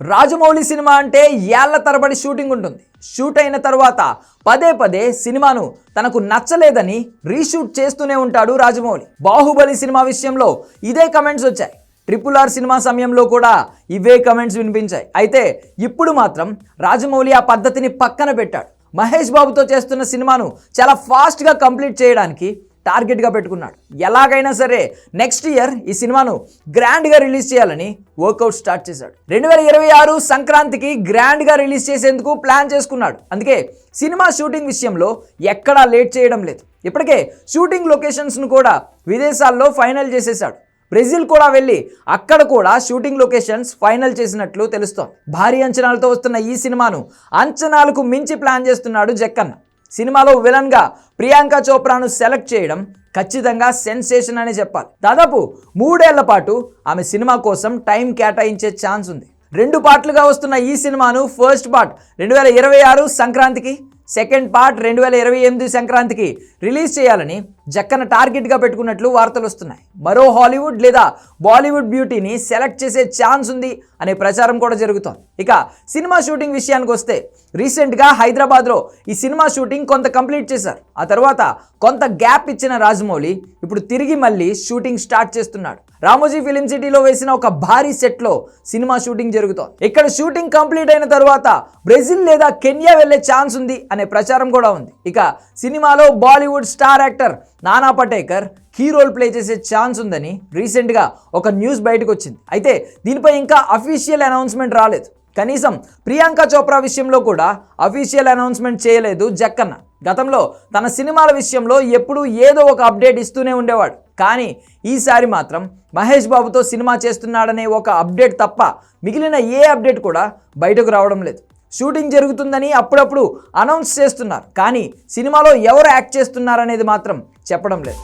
Rajamouli cinema అంటే ఏళ్ళ తరబడి షూటింగ్ ఉంటుంది. షూట్ అయిన తర్వాత పదే పదే సినిమాను తనకు నచ్చలేదని రీషూట్ చేస్తూనే ఉంటాడు రాజమౌళి. బాహుబలి సినిమా విషయంలో ఇదే కమెంట్స్ వచ్చాయి. ట్రిపుల్ ఆర్ సినిమా సమయంలో కూడా ఇవే కమెంట్స్ వినిపించాయి. అయితే ఇప్పుడు మాత్రం రాజమౌళి ఆ పద్ధతిని పక్కన పెట్టాడు. మహేష్ బాబుతో చేస్తున్న సినిమాను చాలా ఫాస్ట్గా కంప్లీట్ చేయడానికి టార్గెట్గా పెట్టుకున్నాడు. ఎలాగైనా సరే నెక్స్ట్ ఇయర్ ఈ సినిమాను గ్రాండ్గా రిలీజ్ చేయాలని వర్కౌట్ స్టార్ట్ చేశాడు. రెండు వేల ఇరవై ఆరు సంక్రాంతికి గ్రాండ్గా రిలీజ్ చేసేందుకు ప్లాన్ చేసుకున్నాడు. అందుకే సినిమా షూటింగ్ విషయంలో ఎక్కడా లేట్ చేయడం లేదు. ఇప్పటికే షూటింగ్ లొకేషన్స్ను కూడా విదేశాల్లో ఫైనల్ చేసేశాడు. బ్రెజిల్ కూడా వెళ్ళి అక్కడ కూడా షూటింగ్ లొకేషన్స్ ఫైనల్ చేసినట్లు తెలుస్తోంది. భారీ అంచనాలతో వస్తున్న ఈ సినిమాను అంచనాలకు మించి ప్లాన్ చేస్తున్నాడు జక్కన్న. సినిమాలో విలన్గా ప్రియాంక చోప్రాను సెలెక్ట్ చేయడం ఖచ్చితంగా సెన్సేషన్ అనే చెప్పాలి. దాదాపు మూడేళ్ళ పాటు ఆమె సినిమా కోసం టైం కేటాయించే ఛాన్స్ ఉంది. రెండు పార్ట్లుగా వస్తున్న ఈ సినిమాను ఫస్ట్ పార్ట్ రెండు వేల ఇరవై ఆరు సంక్రాంతికి సెకండ్ పార్ట్ రెండు వేల ఇరవై ఎనిమిది సంక్రాంతికి రిలీజ్ చేయాలని జక్కన టార్గెట్గా పెట్టుకున్నట్లు వార్తలు వస్తున్నాయి. మరో హాలీవుడ్ లేదా బాలీవుడ్ బ్యూటీని సెలెక్ట్ చేసే ఛాన్స్ ఉంది అనే ప్రచారం కూడా జరుగుతోంది. ఇక సినిమా షూటింగ్ విషయానికి వస్తే రీసెంట్గా హైదరాబాద్లో ఈ సినిమా షూటింగ్ కొంత కంప్లీట్ చేశారు. ఆ తర్వాత కొంత గ్యాప్ ఇచ్చిన రాజమౌళి ఇప్పుడు తిరిగి మళ్ళీ షూటింగ్ స్టార్ట్ చేస్తున్నాడు. రామోజీ ఫిలిం సిటీలో వేసిన ఒక భారీ సెట్లో సినిమా షూటింగ్ జరుగుతోంది. ఇక్కడ షూటింగ్ కంప్లీట్ అయిన తర్వాత బ్రెజిల్ లేదా కెన్యా వెళ్ళే ఛాన్స్ ఉంది అనే ప్రచారం కూడా ఉంది. ఇక సినిమాలో Bollywood star actor Nana Patekar key role play చేసే ఛాన్స్ ఉందని రీసెంట్గా ఒక న్యూస్ బయటకు వచ్చింది. అయితే దీనిపై ఇంకా అఫీషియల్ అనౌన్స్మెంట్ రాలేదు. కనీసం ప్రియాంక చోప్రా విషయంలో కూడా అఫీషియల్ అనౌన్స్మెంట్ చేయలేదు జక్కన్న. గతంలో తన సినిమాల విషయంలో ఎప్పుడూ ఏదో ఒక అప్డేట్ ఇస్తూనే ఉండేవాడు. కానీ ఈసారి మాత్రం మహేష్ బాబుతో సినిమా చేస్తున్నాడనే ఒక అప్డేట్ తప్ప మిగిలిన ఏ అప్డేట్ కూడా బయటకు రావడం లేదు. షూటింగ్ జరుగుతుందని అప్పుడప్పుడు అనౌన్స్ చేస్తున్నారు. కానీ సినిమాలో ఎవరు యాక్ట్ చేస్తున్నారనేది మాత్రం చెప్పడం లేదు.